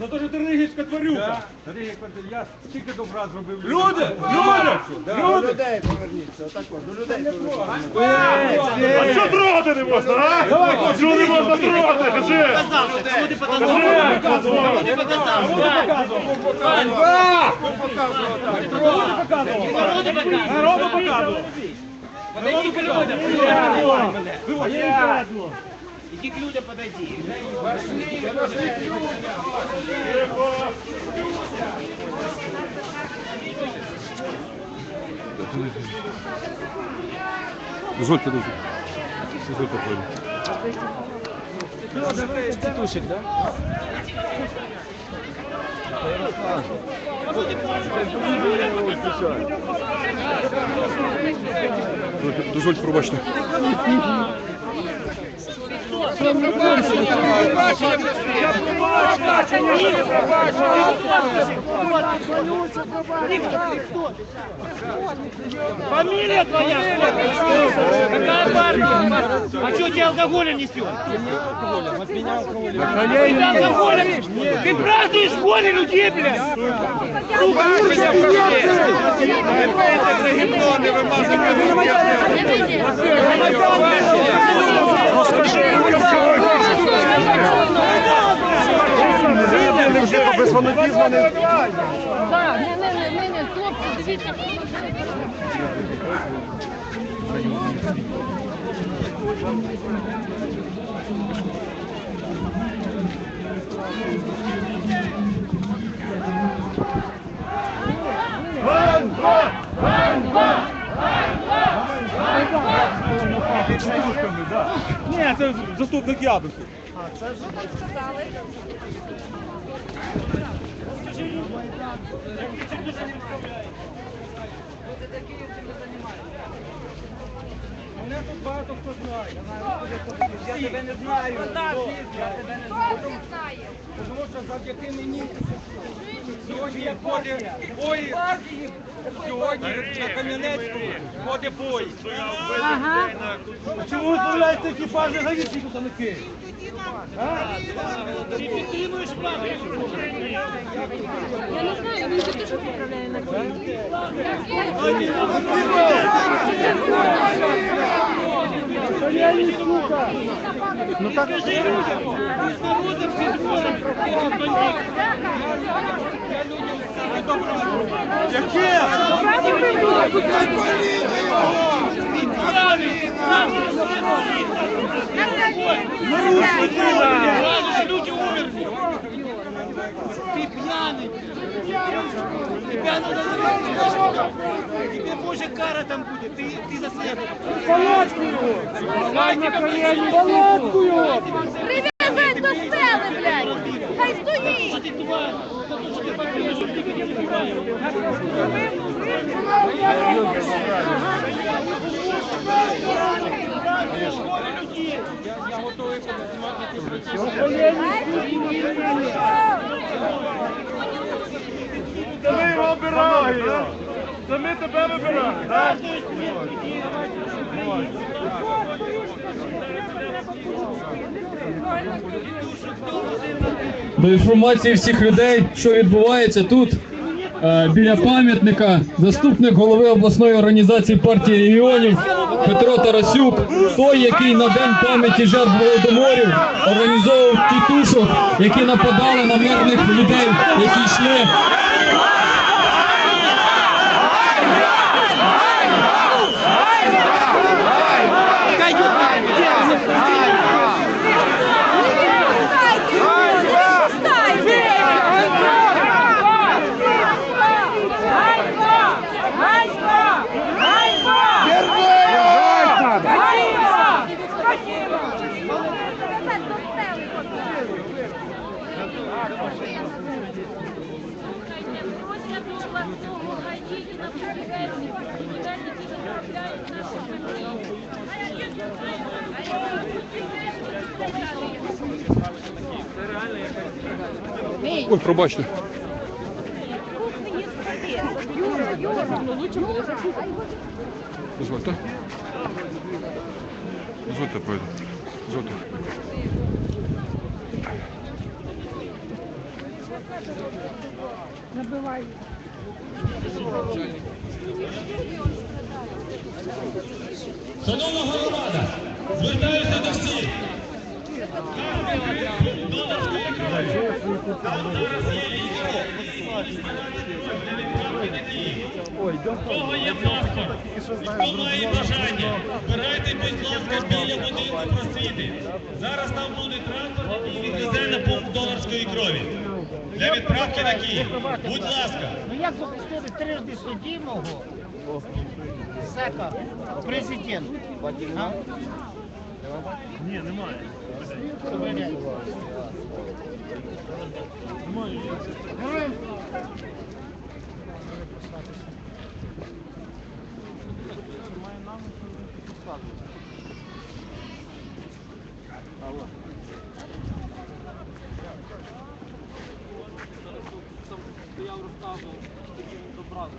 За те, що ти ригічка тварюка. Я стільки добра зробив. Люди! Люди! Люди! людей поверніться, отако, до людей поверніться. А що трогати не можна, а? Давай, Чого не можна трогати? Кажи! Кажи! Ганьба! Народу показував. Народу показував. Народу показував. Виводь. Иди к людям подойди. Пошли, пошли к людям. Золь подожди. Золь подходит. Тетушек, да? Дозвольте пробачте. Дозвольте, пробачте. Фамилия твоя? Какая партия? А что тебе алкоголя несет? Тебя алкоголя? Ты празднуешь горе людей, блядь! Без фанатізму не... Так, не, не, не, не, не, хлопці, дивіться. Ні, це заступник Ядусу. Мене тут багато хто знає. Я тебе не знаю. Я тебе не знаю. Тому що завдяки мені сьогодні ходить поїзд, сьогодні на Кам'янецькому ходить поїзд. Ага. Чому відправляються екіпажі гаїчні тут, а не Київ? Я не знаю, він же теж поправляє на Київ. Ну так Яке? Люди умерли! Ты пьяный! Тебя надо зарезать. Тебе позже кара там будет, ты, ты за своего. Палатку його! Палатку його! Прив'яжи до сели, блядь! Хай стоїть! Ты тварь! Потому что ты покажешь, ты не убираешь. Я готовий знімати Це ми його обираємо! Це тебе вибираємо, так? до інформації всіх людей, що відбувається тут, е, біля пам'ятника, заступник голови обласної організації партії регіонів Петро Тарасюк, той, який на день пам'яті жертв голодоморів організовував тітушок, які нападали на мирних людей, які йшли. Ой, пробачте. Дозвольте. Дозвольте, пройду. Дозвольте. Набивай. Шановна громада, звертаюся до всіх. Кого є паспорт? Хто має бажання? Збирайте, будь ласка, біля будинку просити. Зараз там буде транспорт, який відвезе на пункт донорської крові для відправки на Київ. Будь ласка. Ну як захистили трижди судімого сека президент? Ні, немає. Немає. Має намір підставити. стояв розставив, тоді він добрав.